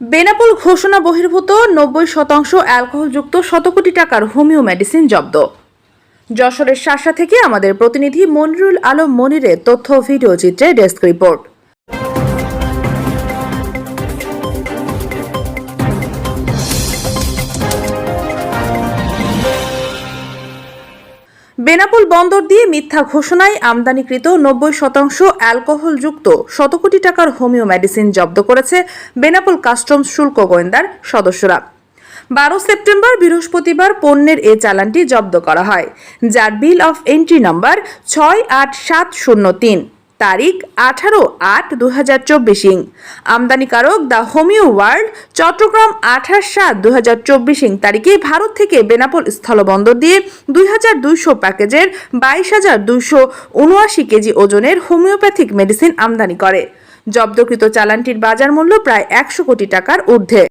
বেনাপোল ঘোষণা বহির্ভূত নব্বই শতাংশ অ্যালকোহলযুক্ত শত কোটি টাকার হোমিও মেডিসিন জব্দ। যশোরের শাসা থেকে আমাদের প্রতিনিধি মনিরুল আলম মনিরের তথ্য ভিডিও চিত্রে ডেস্ক রিপোর্ট। বেনাপোল বন্দর দিয়ে মিথ্যা ঘোষণায় আমদানিকৃত নব্বই শতাংশ অ্যালকোহলযুক্ত শত কোটি টাকার হোমিও মেডিসিন জব্দ করেছে বেনাপোল কাস্টমস শুল্ক গোয়েন্দার সদস্যরা। বারো সেপ্টেম্বর বৃহস্পতিবার পণ্যের এ চালানটি জব্দ করা হয়, যার বিল অফ এন্ট্রি নম্বর ছয় আট সাত শূন্য তিন। তারিখ আঠারো আট দু হাজার চব্বিশ আমদানিকারক দ্য হোমিও ওয়ার্ল্ড চট্টগ্রাম আঠাশ সাত দু হাজার চব্বিশ তারিখে ভারত থেকে বেনাপোল স্থলবন্দর দিয়ে দুই হাজার দুইশো প্যাকেজের বাইশ হাজার দুইশো উনআশি কেজি ওজনের হোমিওপ্যাথিক মেডিসিন আমদানি করে। জব্দকৃত চালানটির বাজার মূল্য প্রায় একশো কোটি টাকার ঊর্ধ্বে।